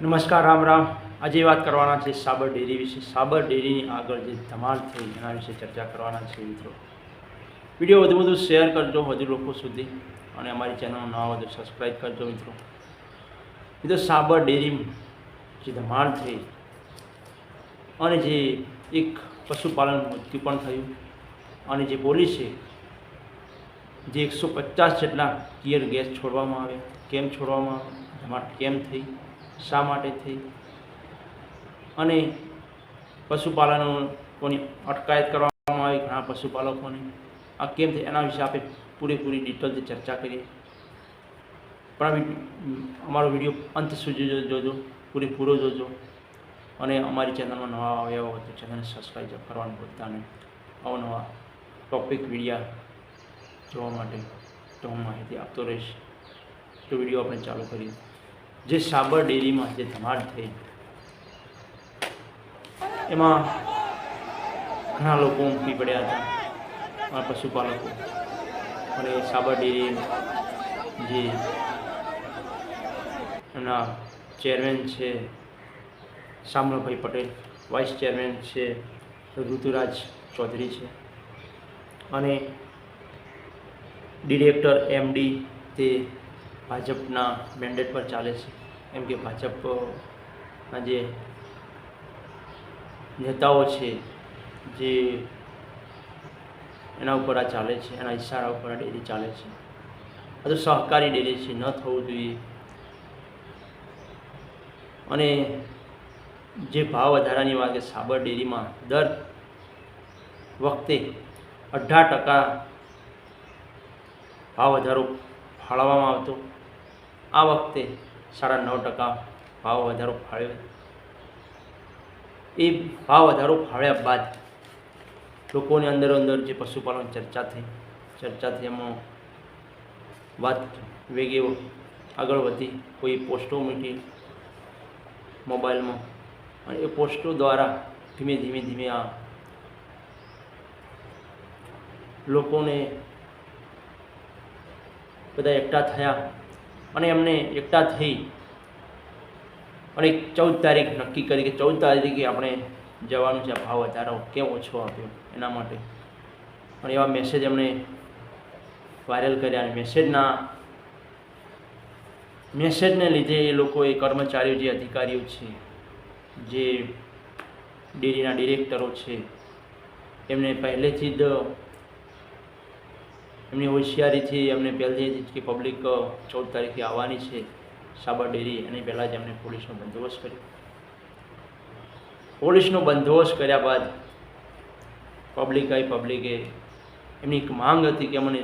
નમસ્કાર, રામ રામ. આજે વાત કરવાના છે સાબર ડેરી વિશે. સાબર ડેરીની આગળ જે ધમાલ થઈ એના વિશે ચર્ચા કરવાના છે મિત્રો. વીડિયો વધુ વધુ શેર કરજો વધુ લોકો સુધી અને અમારી ચેનલ નવા વધુ સબસ્ક્રાઈબ કરજો મિત્રો. મિત્રો, સાબર ડેરી જે ધમાલ થઈ અને જે એક પશુપાલન મૃત્યુ પણ થયું અને જે પોલીસે જે એકસો પચાસ જેટલા ટીયર ગેસ છોડવામાં આવે કેમ છોડવામાં આવે ધમાલ કેમ થઈ? શા માટે થઈ? અને પશુપાલનોની અટકાયત કરવામાં આવી? ઘણા પશુપાલકોની. આ કેમ થઈ? એના વિશે આપણે પૂરેપૂરી ડિટેલથી ચર્ચા કરીએ. પણ અમારો વીડિયો અંત સુધી જોજો. પૂરેપૂરો જોજો. અને અમારી ચેનલમાં નવા આવ્યા હોય તો ચેનલને સબસ્ક્રાઈબ કરવાનું ભૂલતા નહીં. અવનવા ટોપિક, વિડીયા જોવા માટે તો હું માહિતી આપતો રહીશ. તો વીડિયો આપણે ચાલુ કરીએ. જે સાબર ડેરીમાં જે ધમાડ થઈ. એમાં ઘણા લોકો ઉમટી પડ્યા હતા. આ પશુપાલકો. અને સાબર ડેરી જે એમના ચેરમેન છે શામલભાઈ પટેલ, વાઇસ ચેરમેન છે, ઋતુરાજ ચૌધરી છે. અને ડિરેક્ટર, એમડી તે ભાજપના મેન્ડેટ પર ચાલે છે. એમ કે ભાજપના જે નેતાઓ છે, જે એના ઉપર આ ચાલે છે, એના ઇશારા ઉપર આ ડેરી ચાલે છે. આ તો સહકારી ડેરી છે, ન થવું જોઈએ. અને જે ભાવ વધારાની વાત સાબર ડેરીમાં દર વખતે અઢાર ટકા ભાવ વધારો ફાળવવામાં આવતો આ વખતે સાડા નવ ટકા ભાવ વધારો ફાળ્યો. એ ભાવ વધારો ફાળ્યા બાદ લોકોની અંદર અંદર જે પશુપાલન ચર્ચા થઈ ચર્ચા થઈ, એમાં વાત વેગે આગળ વધી. કોઈ પોસ્ટો મૂકી મોબાઈલમાં. અને એ પોસ્ટો દ્વારા ધીમે ધીમે ધીમે આ લોકોને બધા એકઠા થયા. અને એમને એકઠા થઈ. અને ચૌદ તારીખ નક્કી કરી કે ચૌદ તારીખે આપણે જવાનું છે. ભાવ વધારો કેમ ઓછો આપ્યો એના માટે. અને એવા મેસેજ એમણે વાયરલ કર્યા અને મેસેજના મેસેજને લીધે એ લોકોએ કર્મચારીઓ જે અધિકારીઓ છે, જે ડેરીના ડિરેક્ટરો છે, એમને પહેલેથી જ એમની હોશિયારીથી એમને પહેલેથી કે પબ્લિક ચૌદ તારીખે આવવાની છે સાબર ડેરી એની પહેલાં જ એમને પોલીસનો બંદોબસ્ત કર્યો. પોલીસનો બંદોબસ્ત કર્યા બાદ પબ્લિક આવી પબ્લિકે એમની એક માંગ હતી કે મને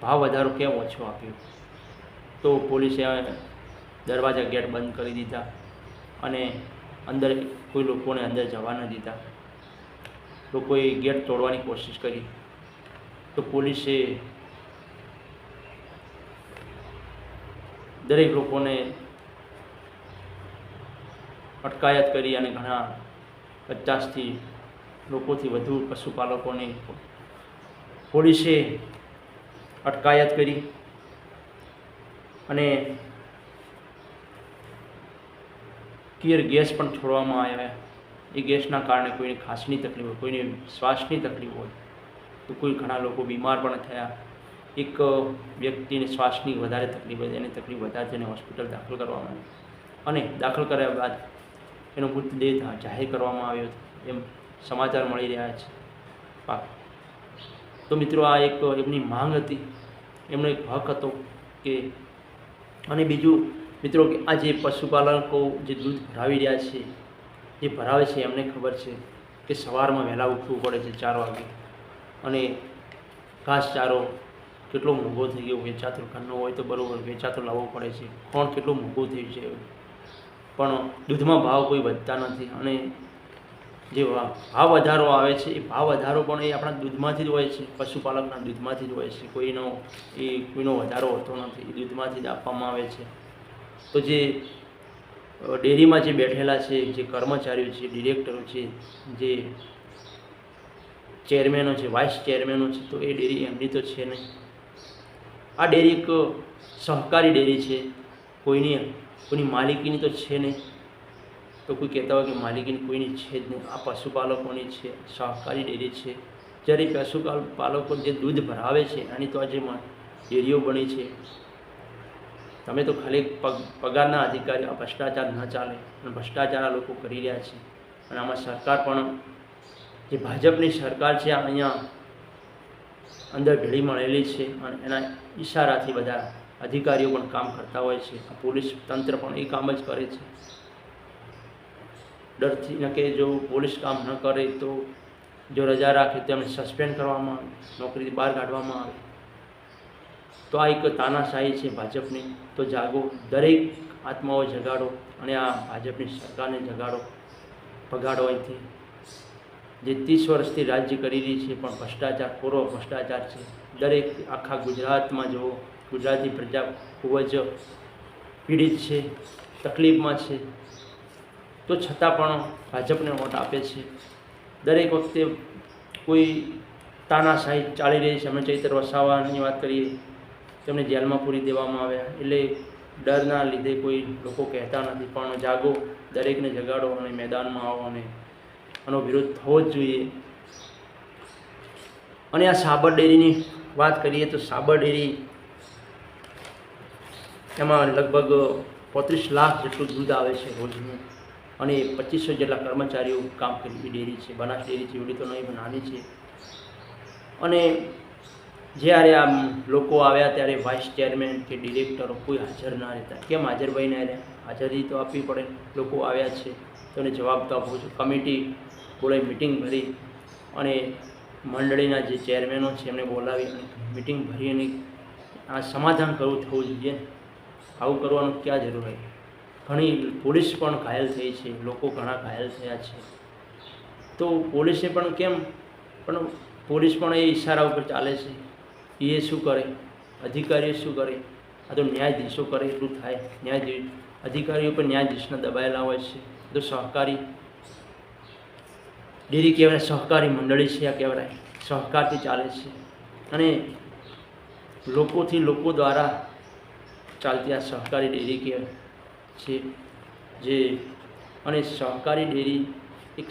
ભાવ વધારો કેમ ઓછો આપ્યો. તો પોલીસે દરવાજા ગેટ બંધ કરી દીધા અને અંદર કોઈ લોકોને અંદર જવા ન દીધા. લોકોએ ગેટ તોડવાની કોશિશ કરી. તો પોલીસે દરેક લોકોને અટકાયત કરી અને ઘણા પચાસથી લોકોથી વધુ પશુપાલકોને પોલીસે અટકાયત કરી અને કિયર ગેસ પણ છોડવામાં આવ્યા. એ ગેસના કારણે કોઈને ખાંસની તકલીફ હોય, કોઈને શ્વાસની તકલીફ હોય. તો કોઈ ઘણા લોકો બીમાર પણ થયા. એક વ્યક્તિને શ્વાસની વધારે તકલીફ હતી એને તકલીફ વધારે થઈને હોસ્પિટલ દાખલ કરવામાં આવી અને દાખલ કર્યા બાદ એનો મૃતદેહ જાહેર કરવામાં આવ્યો. એમ સમાચાર મળી રહ્યા છે. પાક તો મિત્રો આ એક, એમની માંગ હતી. એમનો એક હક હતો કે, અને બીજું મિત્રો કે આ જે પશુપાલકો જે દૂધ ભરાવી રહ્યા છે, જે ભરાવે છે, એમને ખબર છે કે સવારમાં વહેલા ઉઠવું પડે છે ચાર વાગે. અને ઘાસચારો કેટલો મોંઘો થઈ ગયો, વેચાતો ઘરનો હોય તો બરાબર, વેચાતો લાવવો પડે છે. કોણ કેટલું મોંઘું થયું છે? પણ દૂધમાં ભાવ કોઈ વધતા નથી અને જે ભાવ વધારો આવે છે, એ ભાવ વધારો પણ એ આપણા દૂધમાંથી જ હોય છે, પશુપાલકના દૂધમાંથી જ હોય છે. કોઈનો, એ કોઈનો વધારો હોતો નથી, એ દૂધમાંથી જ આપવામાં આવે છે. તો જે ડેરીમાં જે બેઠેલા છે, જે કર્મચારીઓ છે, ડિરેક્ટરો છે, જે ચેરમેનો છે વાઇસ ચેરમેનો છે, તો એ ડેરી એમની તો છે નહીં. આ ડેરી એક સહકારી ડેરી છે, કોઈની કોઈની માલિકીની તો છે નહીં. તો કોઈ કહેતા હોય કે માલિકીની કોઈની છે જ નહીં. આ પશુપાલકોની છે, સહકારી ડેરી છે. જ્યારે પશુપાલ પાલકો જે દૂધ ભરાવે છે, એની તો આજે ડેરીઓ બની છે. તમે તો ખાલી પગ, પગારના અધિકારી, આ ભ્રષ્ટાચાર ન ચાલે. અને ભ્રષ્ટાચાર આ લોકો કરી રહ્યા છે. અને આમાં સરકાર પણ જે ભાજપની સરકાર છે અહીંયા અંદર ભેળી મળેલી છે અને એના ઈશારાથી બધા અધિકારીઓ પણ કામ કરતા હોય છે. પોલીસ તંત્ર પણ એ કામ જ કરે છે. ડરથી ન કે જો પોલીસ કામ ન કરે તો જો રજા રાખે તો એમને સસ્પેન્ડ કરવામાં આવે, નોકરીથી બહાર કાઢવામાં આવે. તો આ એક તાનાશાહી છે ભાજપની. તો જાગો, દરેક આત્માઓ જગાડો અને આ ભાજપની સરકારને જગાડો, ભગાડો અહીંથી. જે ત્રીસ વર્ષથી રાજ્ય કરી રહી છે, પણ ભ્રષ્ટાચાર પૂરો ભ્રષ્ટાચાર છે. દરેક આખા ગુજરાતમાં જુઓ, ગુજરાતી પ્રજા ખૂબ જ પીડિત છે, તકલીફમાં છે. તો છતાં પણ ભાજપને વોટ આપે છે. દરેક વખતે કોઈ તાનાશાહી ચાલી રહી છે. અમે ચૈત્ર વસાવાની વાત કરીએ, તેમને જેલમાં પૂરી દેવામાં આવ્યા. એટલે ડરના લીધે કોઈ લોકો કહેતા નથી. પણ જાગો, દરેકને જગાડો અને મેદાનમાં આવો અને આનો વિરોધ થવો જ જોઈએ. અને આ સાબર ડેરીની વાત કરીએ તો સાબર ડેરી એમાં લગભગ પોત્રીસ લાખ જેટલું દૂધ આવે છે રોજનું. અને પચીસો જેટલા કર્મચારીઓ કામ કરી ડેરી છે. બનાસ ડેરી છે એવડી તો નહીં, પણ નાની છે. અને જ્યારે આમ લોકો આવ્યા ત્યારે વાઇસ ચેરમેન કે ડિરેક્ટરો કોઈ હાજર ના રહેતા. કેમ? હાજર ભાઈ ના રહ્યા. હાજરી તો આપવી પડે. લોકો આવ્યા છે. તો એને જવાબ તો આપું છું. કમિટી બોલાવી મિટિંગ ભરી અને મંડળીના જે ચેરમેનો છે એમને બોલાવી અને મિટિંગ ભરી અને આ સમાધાન કરવું થવું જોઈએ. આવું કરવાનું ક્યાં જરૂર હોય? ઘણી પોલીસ પણ ઘાયલ થઈ છે, લોકો ઘણા ઘાયલ થયા છે. તો પોલીસે પણ કેમ? પણ પોલીસ પણ એ ઈશારા ઉપર ચાલે છે. એ શું કરે? અધિકારીઓ શું કરે? આ તો ન્યાયાધીશો કરે એટલું થાય. ન્યાયાધીશ, અધિકારીઓ પણ ન્યાયાધીશના દબાયેલા હોય છે. તો સહકારી ડેરી કહેવાય, સહકારી મંડળી છે આ કહેવાય. સહકારથી ચાલે છે. અને લોકોથી લોકો દ્વારા ચાલતી આ સહકારી ડેરી કહેવાય છે જે, અને સહકારી ડેરી એક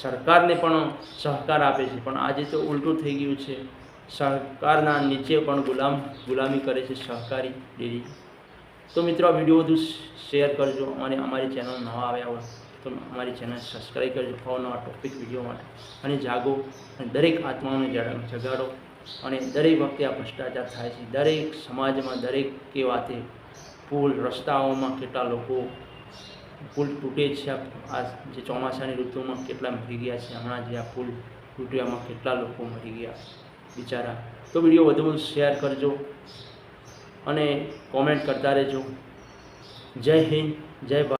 સરકારને પણ સહકાર આપે છે. પણ આજે તો ઉલટું થઈ ગયું છે. સરકારના નીચે પણ ગુલામ, ગુલામી કરે છે સહકારી ડેરી. તો મિત્રો વીડિયો વધુ શેર કરજો અને અમારી ચેનલ નવા આવ્યા હોય તો અમારી ચેનલ સબસ્ક્રાઈબ કરજો. અવનવા ટોપિક વીડિયો માટે. અને જાગો અને દરેક આત્માઓને જગાડો. અને દરેક વખતે આ ભ્રષ્ટાચાર થાય છે. દરેક સમાજમાં દરેક કે વાતે પુલ, રસ્તાઓમાં કેટલા લોકો પુલ તૂટે છે આ જે ચોમાસાની ઋતુમાં કેટલા મરી ગયા છે. હમણાં જે આ પુલ તૂટ્યામાં કેટલા લોકો મરી ગયા. બિચારા તો વીડિયો વધુ શેર કરજો અને કોમેન્ટ કરતા રહેજો. જય હિન્દ જય ભારત.